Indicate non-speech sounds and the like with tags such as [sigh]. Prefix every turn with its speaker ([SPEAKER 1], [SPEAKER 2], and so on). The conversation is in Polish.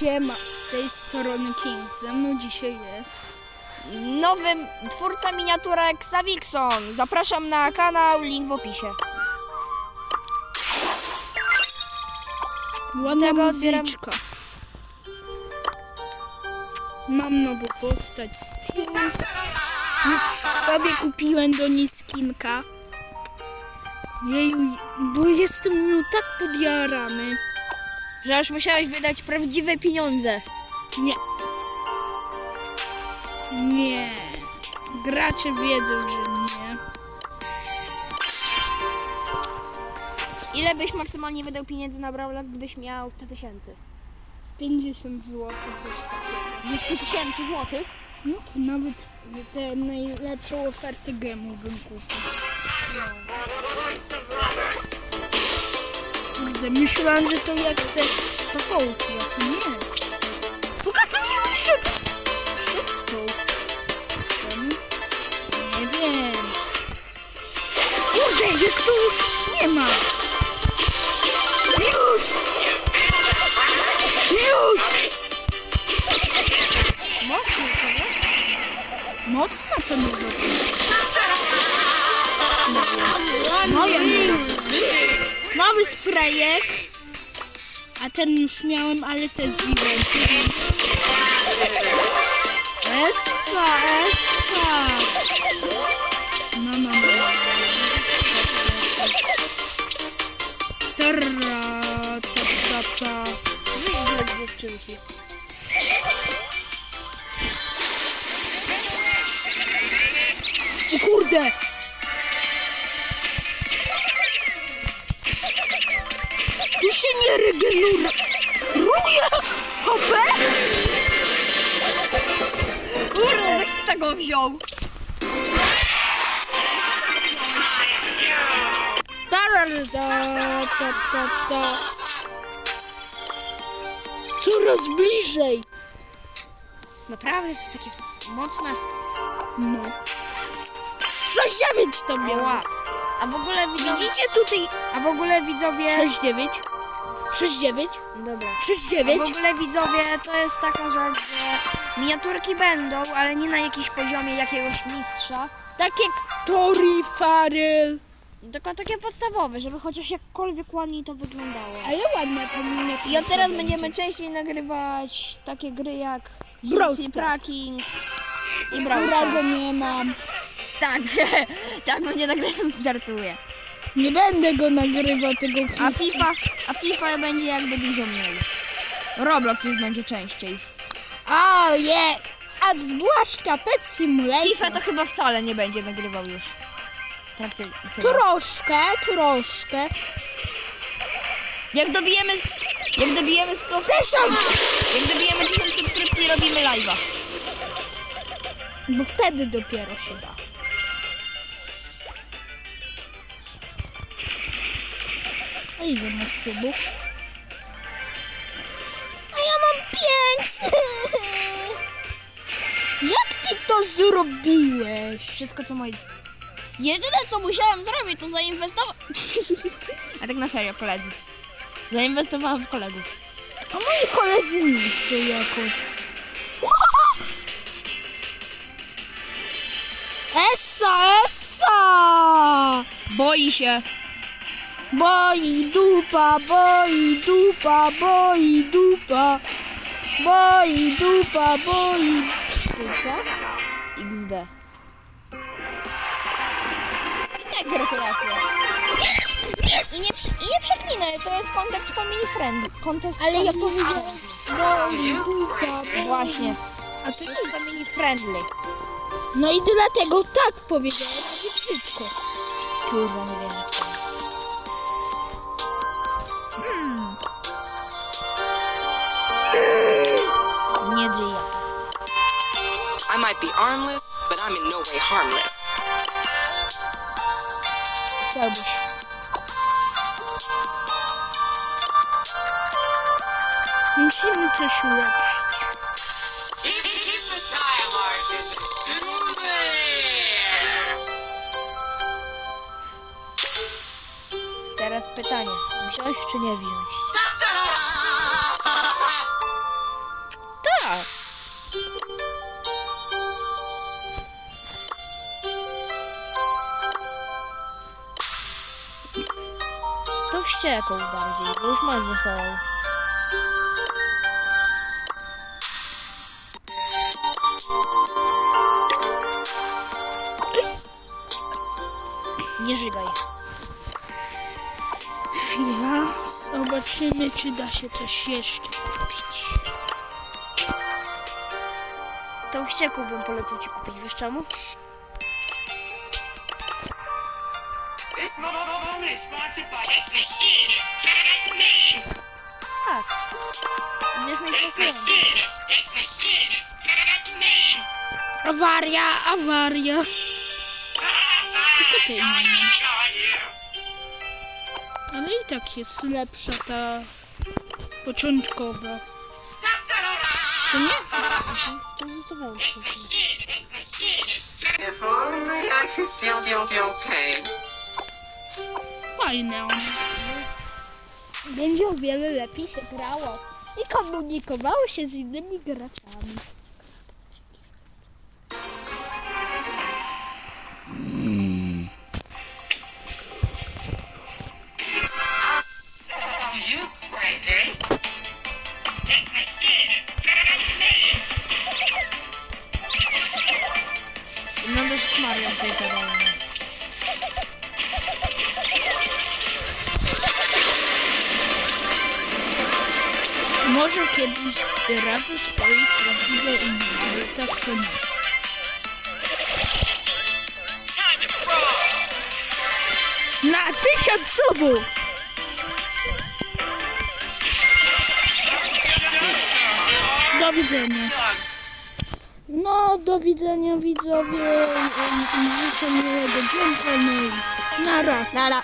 [SPEAKER 1] Siema, z tej strony King. Ze mną dzisiaj jest.
[SPEAKER 2] Nowym twórca miniaturek Savixon. Zapraszam na kanał, link w opisie.
[SPEAKER 1] Ładna
[SPEAKER 2] Tego
[SPEAKER 1] muzyczka. Mam nową postać z tyłu. Sobie kupiłem do niej skinka. Jeju, bo jestem nią tak podjarany.
[SPEAKER 2] Że aż musiałeś wydać prawdziwe pieniądze.
[SPEAKER 1] Nie. Nie. Gracze wiedzą, że nie.
[SPEAKER 2] Ile byś maksymalnie wydał pieniędzy na Brawla, gdybyś miał 100 tysięcy?
[SPEAKER 1] 50 zł, coś takiego.
[SPEAKER 2] Ze 100 tysięcy złotych?
[SPEAKER 1] No to nawet te najlepszą ofertę gemu bym kupił. Kurde, myślałam, że to jak te pachołki, a to nie. Pokazuj mi szybko! Czemu? Nie wiem. Kurde, jak to już nie ma. Już! Już!
[SPEAKER 2] Mocno, co nie?
[SPEAKER 1] Mocna to nowa Nowy sprayek. A ten już miałem, ale też ziwem. Essa, essa. No, no, no. Tarra, ta, ta, ta.
[SPEAKER 2] Wyjdź dziewczynki.
[SPEAKER 1] Kurde!
[SPEAKER 2] Tego wziął?
[SPEAKER 1] Coraz bliżej.
[SPEAKER 2] Naprawdę, to jest takie mocne.
[SPEAKER 1] No. 6-9 to miało.
[SPEAKER 2] Ła. A w ogóle widzowie... Widzicie tutaj... A w ogóle widzowie...
[SPEAKER 1] 6-9. 6-9.
[SPEAKER 2] Dobra.
[SPEAKER 1] 6-9.
[SPEAKER 2] W ogóle widzowie, to jest taka rzecz, że miniaturki będą, ale nie na jakimś poziomie jakiegoś mistrza,
[SPEAKER 1] Tak jak Tori Farrell.
[SPEAKER 2] tylko takie podstawowe, żeby chociaż jakkolwiek ładniej to wyglądało.
[SPEAKER 1] Ale ładna to miniaturka
[SPEAKER 2] I od teraz
[SPEAKER 1] będzie.
[SPEAKER 2] będziemy częściej nagrywać takie gry jak
[SPEAKER 1] Brawl.
[SPEAKER 2] Tracking i Brawl
[SPEAKER 1] Którego nie mam.
[SPEAKER 2] Tak, [laughs] tak będzie nagrywam, żartuję.
[SPEAKER 1] Nie będę go nagrywał tego
[SPEAKER 2] A. FIFA, a FIFA będzie jakby dużo mniej. Roblox już będzie częściej.
[SPEAKER 1] O je! A zwłaszcza Pet Simulator.
[SPEAKER 2] FIFA to chyba wcale nie będzie nagrywał już. Praktycznie. chyba.
[SPEAKER 1] Troszkę, troszkę.
[SPEAKER 2] Jak dobijemy, jak dobijemy 100
[SPEAKER 1] Tysiąc!
[SPEAKER 2] Jak dobijemy 1000 subskrypcji, robimy live'a.
[SPEAKER 1] Bo wtedy dopiero się da. A ile masz subów? To zrobiłeś?
[SPEAKER 2] Wszystko co moje. Jedyne co musiałem zrobić to zainwestować. [laughs] A tak na serio, koledzy. Zainwestowałem w kolegów.
[SPEAKER 1] A moi koledzy chcą jakoś. Essa, essa!
[SPEAKER 2] Boi się.
[SPEAKER 1] Boi dupa, boi dupa, boi dupa. Boi dupa, boi dupa.
[SPEAKER 2] XD. Tak, gratulacje. I nie, I nie przeklinaj, to jest kontakt family friend. Contest
[SPEAKER 1] Ale ja
[SPEAKER 2] family
[SPEAKER 1] powiedziałam boi dupa, boi.
[SPEAKER 2] Właśnie.
[SPEAKER 1] A
[SPEAKER 2] To jest family friendly.
[SPEAKER 1] No i dlatego tak powiedziałem, szybko.
[SPEAKER 2] Kurwa, nie wierzę.
[SPEAKER 3] Might be armless, but I'm in no way harmless.
[SPEAKER 1] Musimy coś ulepszyć.
[SPEAKER 2] Teraz pytanie. Wziąć czy nie wziąć? Szkoły bardziej, bo już masz ze sobą. Nie żygaj.
[SPEAKER 1] Chwila, zobaczymy, czy da się coś jeszcze kupić.
[SPEAKER 2] To wściekł bym polecał ci kupić, wiesz czemu?
[SPEAKER 4] Sponsored by This machine is man-made.
[SPEAKER 2] Tak. Będziesz mieć
[SPEAKER 4] This
[SPEAKER 2] pokój.
[SPEAKER 4] machine is this machine is man-made.
[SPEAKER 1] Awaria, awaria. Ale i tak jest lepsza ta początkowa. Czy nie?
[SPEAKER 2] To
[SPEAKER 4] This machine, this machine is
[SPEAKER 3] If only I could feel pain.
[SPEAKER 1] Fajne one. Będzie o wiele lepiej się grało i komunikowało się z innymi graczami.
[SPEAKER 2] Wyglądasz jak Mario w tej terenie.
[SPEAKER 1] Może kiedyś zdradzę swoje prawdziwe imię, tak to nie. Na tysiąc subów! Do widzenia. No, do widzenia widzowie. Życzę miłego dzień. No na raz.
[SPEAKER 2] Nara.